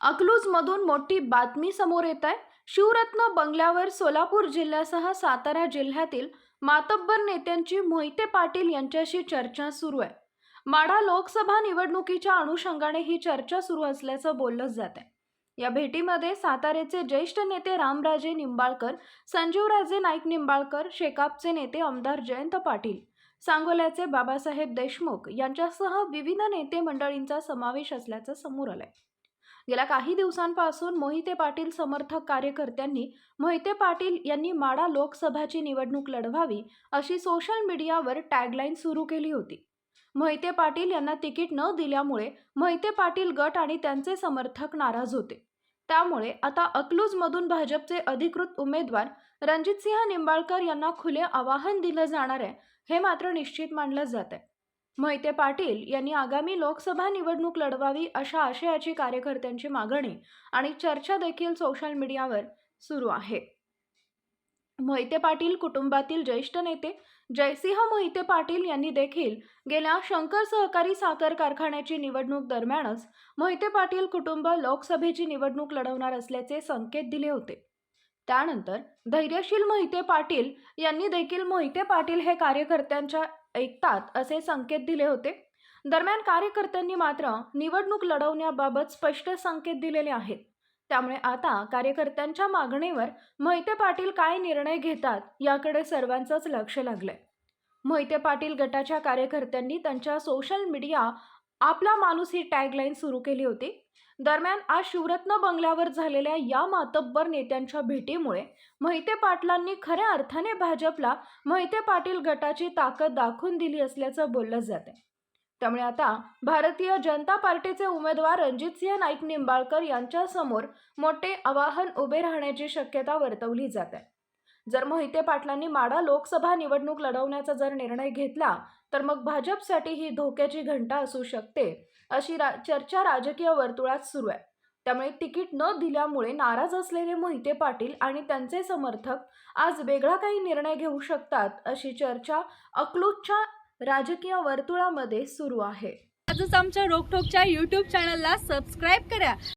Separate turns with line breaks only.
अकलूजमधून मोठी बातमी समोर येत आहे. शिवरत्न बंगल्यावर सोलापूर जिल्ह्यासह सातारा जिल्ह्यातील मातब्बर नेत्यांची मोहिते पाटील यांच्याशी चर्चा सुरू आहे. माढा लोकसभा निवडणुकीच्या अनुषंगाने ही चर्चा सुरू असल्याचं बोललं जात आहे. या भेटीमध्ये सातारेचे ज्येष्ठ नेते रामराजे निंबाळकर संजीवराजे नाईक निंबाळकर शेकापचे नेते आमदार जयंत पाटील सांगोल्याचे बाबासाहेब देशमुख यांच्यासह विविध नेते मंडळींचा समावेश असल्याचं समोर आलंय. गेल्या काही दिवसांपासून मोहिते पाटील समर्थक कार्यकर्त्यांनी मोहिते पाटील यांनी माडा लोकसभाची निवडणूक लढवावी अशी सोशल मीडियावर टॅगलाईन सुरू केली होती. मोहिते पाटील यांना तिकीट न दिल्यामुळे मोहिते पाटील गट आणि त्यांचे समर्थक नाराज होते. त्यामुळे आता अकलूजमधून भाजपचे अधिकृत उमेदवार रणजितसिंह निंबाळकर यांना खुले आवाहन दिलं जाणार आहे हे मात्र निश्चित मानलं जात आहे. मोहिते पाटील यांनी आगामी लोकसभा निवडणूक लढवावी अशा आशयाची कार्यकर्त्यांची मागणी आणि चर्चा देखील सोशल मीडियावर सुरू आहे. मोहिते पाटील कुटुंबातील ज्येष्ठ नेते जयसिंह मोहिते पाटील यांनी देखील गेल्या शंकर सहकारी साखर कारखान्याची निवडणूक दरम्यानच मोहिते पाटील कुटुंब लोकसभेची निवडणूक लढवणार असल्याचे संकेत दिले होते. त्यानंतर धैर्यशील मोहिते पाटील यांनी देखील मोहिते पाटील हे कार्यकर्त्यांच्या ऐकतात असे संकेत दिले होते. दरम्यान कार्यकर्त्यांनी मात्र निवडणूक लढवण्याबाबत स्पष्ट संकेत दिलेले आहेत. त्यामुळे आता कार्यकर्त्यांच्या मागणीवर मोहिते पाटील काय निर्णय घेतात याकडे सर्वांचंच लक्ष लागलंय. मोहिते पाटील गटाच्या कार्यकर्त्यांनी त्यांच्या सोशल मीडिया आपला माणूस ही टॅगलाईन सुरू केली होती. दरम्यान आज शिवरत्न बंगल्यावर झालेल्या या मातब्बर नेत्यांच्या भेटीमुळे महिते पाटलांनी खऱ्या अर्थाने भाजपला महिते पाटील गटाची ताकद दाखवून दिली असल्याचं बोललं जात आहे त्यामुळे आता भारतीय जनता पार्टीचे उमेदवार रणजितसिंह नाईक निंबाळकर यांच्यासमोर मोठे आवाहन उभे राहण्याची शक्यता वर्तवली जात आहे. जर मोहिते पाटलांनी माडा लोकसभा निवडणूक लढवण्याचा जर निर्णय घेतला तर मग भाजपसाठी ही धोक्याची घंटा असू शकते अशी रा चर्चा राजकीय वर्तुळात सुरू आहे. त्यामुळे तिकीट न दिल्यामुळे नाराज असलेले मोहिते पाटील आणि त्यांचे समर्थक आज वेगळा काही निर्णय घेऊ शकतात अशी चर्चा अकलूजच्या राजकीय वर्तुळामध्ये सुरू आहे.
आजच आमच्या रोकठोकच्या यूट्यूब चॅनलला सबस्क्राईब करा.